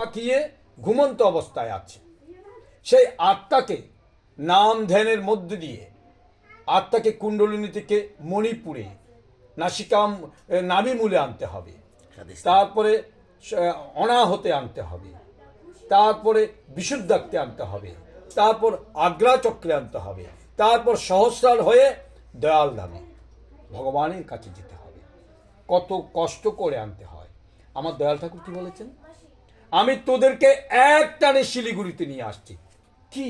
পাকিয়ে ঘুমন্ত অবস্থায় আছে। সেই আত্মাকে নাম ধ্যানের মধ্যে দিয়ে আত্মাকে কুণ্ডলিনী থেকে মণিপুরে নাসিকাম নাভি মূলে আনতে হবে। তারপরে অনাহতে আনতে হবে। তারপরে বিশুদ্ধাক্তে আনতে হবে। তারপর আগ্রা চক্রে আনতে হবে। তারপর সহস্রার হয়ে দয়াল ধামে ভগবানের কাছে যেতে হবে। কত কষ্ট করে আনতে হয়। আমার দয়াল ঠাকুর কি বলেছেন? আমি তোদেরকে এক টানে শিলিগুড়িতে নিয়ে আসছি। কি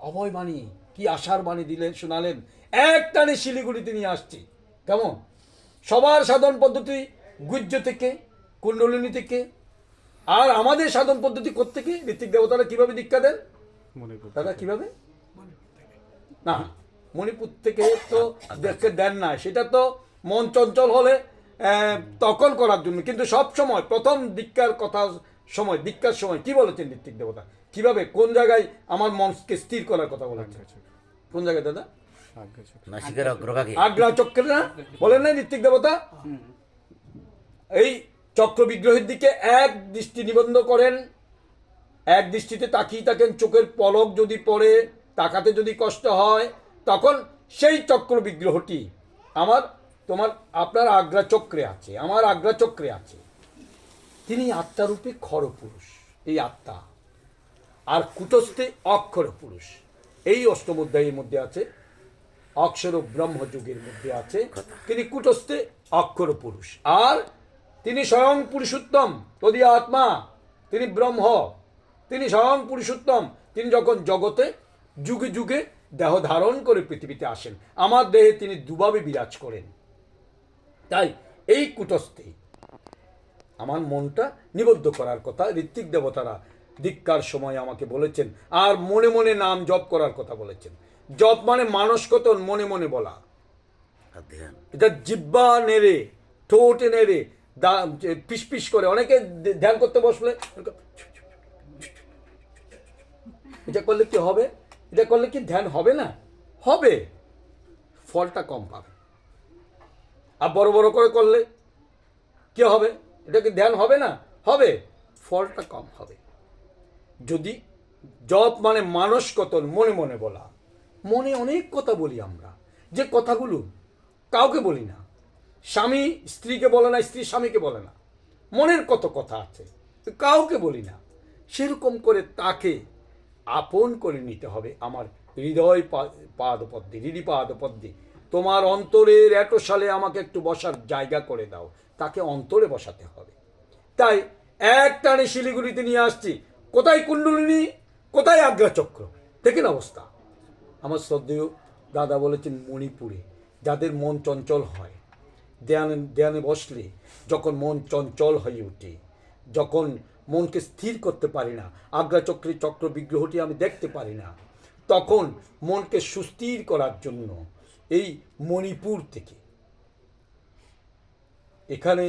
অভয় বাণী কি আশার বাণী দিলেন শোনালেন? এক টানে শিলিগুড়িতে নিয়ে আসছি। কেমন? সবার সাধন পদ্ধতি গুজ্জ থেকে কুণ্ডলিনী থেকে আর আমাদের সাধন পদ্ধতি কোত্থেকে? ঋত্বিক দেবতারা কীভাবে দীক্ষা দেন? দাদা কীভাবে? না মণিপুর থেকে তো দেখতে দেন না। সেটা তো মন চঞ্চল হলে আহ, তখন করার জন্য। কিন্তু সব সময় প্রথম দীক্ষার কথা সময় দীক্ষার সময় কি বলেছেন ঋত্বিক দেবতা? কীভাবে কোন জায়গায় আমার মনকে স্থির করার কথা বলেছেন কোন জায়গায় দাদা? আগ্রা চক্রে না? বলেন না ঋত্বিক দেবতা? এই চক্র বিগ্রহের দিকে এক দৃষ্টি নিবন্ধ করেন। এক দৃষ্টিতে তাকিয়ে থাকেন চোখের পলক যদি পড়ে তাকাতে যদি কষ্ট হয় তখন সেই চক্র বিগ্রহটি আমার তোমার আপনার আগ্রা চক্রে আছে আমার আগ্রা চক্রে আছে। তিনি আত্মারূপে খর পুরুষ এই আত্মা। আর কুটস্থে অক্ষর পুরুষ এই অষ্টম অধ্যায়ের মধ্যে আছে অক্ষর ব্রহ্মযুগের মধ্যে আছে তিনি কুটস্থে অক্ষর পুরুষ আর তিনি স্বয়ং পুরুষোত্তম তদীয় আত্মা তিনি ব্রহ্ম। তিনি স্বয়ং পুরুষোত্তম তিনি যখন জগতে যুগে যুগে দেহ ধারণ করে পৃথিবীতে আসেন আমার দেহে তিনি দুভাবে বিরাজ করেন। তাই এই কুটস্থে আমার মনটা নিবদ্ধ করার কথা। ঋত্বিক দেবতারা দীক্ষার সময় আমাকে বলেছেন আর মনে মনে নাম জপ করার কথা বলেছেন। জপ মানে মানসকতন মনে মনে বলা। এটা জিব্বা নেড়ে ঠোঁটে নেড়ে দা পিস পিস করে। অনেকে ধ্যান করতে বসলে এটা করলে কি হবে? এটা করলে কি ধ্যান হবে না? হবে। ফলটা কম পাবে। আর বড় বড় করে করলে কি হবে? এটা কি ধ্যান হবে না? হবে। ফলটা কম হবে। যদি জপ মানে মানস কতন মনে মনে বলা। মনে অনেক কথা বলি আমরা। যে কথাগুলো কাউকে বলি না। স্বামী স্ত্রীকে বলে না, স্ত্রী স্বামীকে বলে না। মনের কত কথা আছে, কাউকে বলি না। সেরকম করে তাকে আপন করে নিতে হবে আমার হৃদয় পাদপদ্মে হৃদি পাদপদ্মে তোমার অন্তরের এত সালে আমাকে একটু বসার জায়গা করে দাও। তাকে অন্তরে বসাতে হবে। তাই এক টানে শিলিগুড়িতে নিয়ে আসছি। কোথায় কুণ্ডলিনী? কোথায় আগ্রাচক্র? দেখেন অবস্থা। আমার শ্রদ্ধেয় দাদা বলেছেন মণিপুরে, যাদের মন চঞ্চল হয় দেয়ানে দেয়ানে বসলে যখন মন চঞ্চল হয়ে ওঠে, যখন মনকে স্থির করতে পারি না, আগ্রাচক্রের চক্র বিগ্রহটি আমি দেখতে পারি না, তখন মনকে সুস্থির করার জন্য এই মণিপুর থেকে। এখানে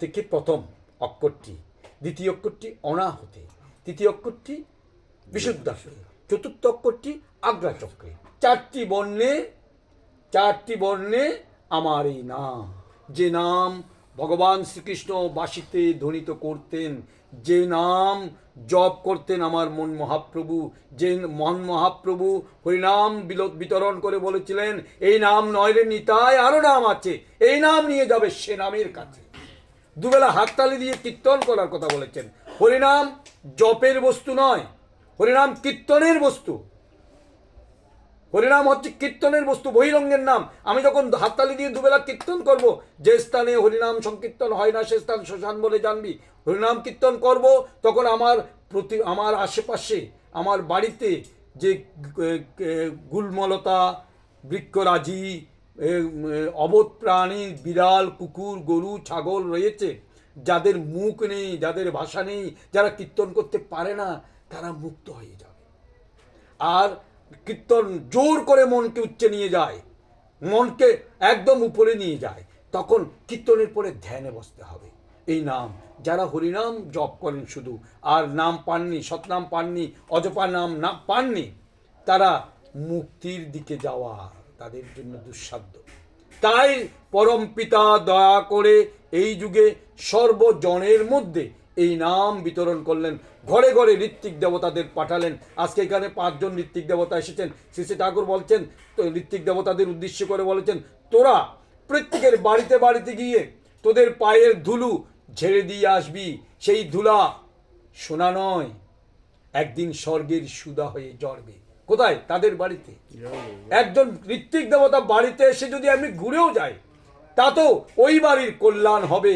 থেকে প্রথম অক্ষরটি, দ্বিতীয় অক্ষরটি অনাহতে, তৃতীয় অক্ষরটি বিশুদ্ধাতে চতুর্থ অক্ষরটি আগ্রাচক্রে চারটি বর্ণে চারটি বর্ণে আমার এই নাম, যে নাম ভগবান শ্রীকৃষ্ণ বাসিতে ধ্বনিত করতেন, যে নাম জপ করতেন আমার মন মহাপ্রভু, যে মন মহাপ্রভু হরিনাম বিতরণ করে বলেছিলেন, এই নাম নয় নিতায় আরও নাম আছে, এই নাম নিয়ে যাবে সে নামের কাছে। দুবেলা হাততালি দিয়ে কীর্তন করার কথা বলেছেন। হরিনাম জপের বস্তু নয়, হরিনাম কীর্তনের বস্তু। হরিনাম হচ্ছে কীর্তনের বস্তু, বহিরঙ্গের নাম। আমি যখন হাততালি দিয়ে দুবেলা কীর্তন করব, যে স্থানে হরিনাম সংকীর্তন হয় না, সে স্থান শ্মশান বলে জানবি। হরিনাম কীর্তন করব, তখন আমার প্রতি, আমার আশেপাশে, আমার বাড়িতে যে গুলমলতা, বৃক্ষরাজি অবোধ প্রাণী, বিড়াল, কুকুর, গরু, ছাগল রয়েছে, যাদের মুখ নেই, যাদের ভাষা নেই, যারা কীর্তন করতে পারে না, তারা মুক্ত হয়ে যাবে। আর কীর্তন জোর করে মনকে উচ্চে নিয়ে যায়, মনকে একদম উপরে নিয়ে যায়, তখন কীর্তনের পরে ধ্যানে বসতে হবে। এই নাম, যারা হরিনাম জপ করেন শুধু, আর নাম পাননি সতনাম পাননি, অজপা নাম না পাননি, তারা মুক্তির দিকে যাওয়া তাদের জন্য দুঃসাধ্য। তাই পরম পিতা দয়া করে এই যুগে সর্বজনের মধ্যে এই নাম বিতরণ করলেন। ঘরে ঘরে ঋত্বিক দেবতাদের পাঠালেন। আজকে এখানে পাঁচজন ঋত্বিক দেবতা এসেছেন। শ্রী শ্রী ঠাকুর বলছেন, তো ঋত্বিক দেবতাদের উদ্দেশ্য করে বলেছেন, তোরা প্রত্যেকের বাড়িতে বাড়িতে গিয়ে তোদের পায়ের ধুলু ঝেড়ে দিয়ে আসবি। সেই ধুলা সোনা নয়, একদিন স্বর্গের সুদা হয়ে জড়বে কোথায়? তাদের বাড়িতে। একজন ঋত্বিক দেবতা বাড়িতে এসে যদি আমি ঘুরেও যাই তাতেও ওই বাড়ির কল্যাণ হবে।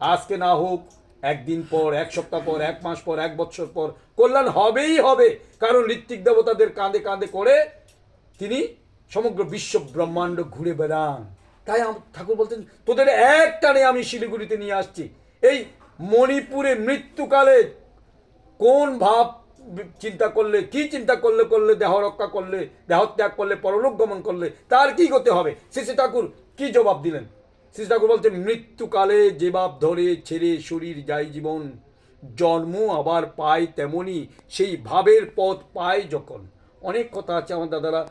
আজকে না হোক একদিন পর, এক সপ্তাহ পর, এক মাস পর, এক বছর পর, কল্যাণ হবেই হবে। কারণ ঋত্বিক দেবতাদের কাঁধে কাঁধে করে তিনি সমগ্র বিশ্ব ব্রহ্মাণ্ড ঘুরে বেড়ান। তাই ঠাকুর বলতেন, তোদের এক টানে আমি শিলিগুড়িতে নিয়ে আসছি। এই মণিপুরে মৃত্যুকালে কোন ভাব চিন্তা করলে, কি চিন্তা করলে করলে, দেহ রক্ষা করলে, দেহত্যাগ করলে, পরলোক গমন করলে, তার কি করতে হবে? শ্রী ঠাকুর কি জবাব দিলেন? শ্রী ঠাকুর বলছেন, মৃত্যুকালে যে বাপ ধরে ছেড়ে শরীর যাই জীবন, জন্ম আবার পায় তেমনই সেই ভাবের পথ পায় যখন। অনেক কথা আছে আমার দাদারা।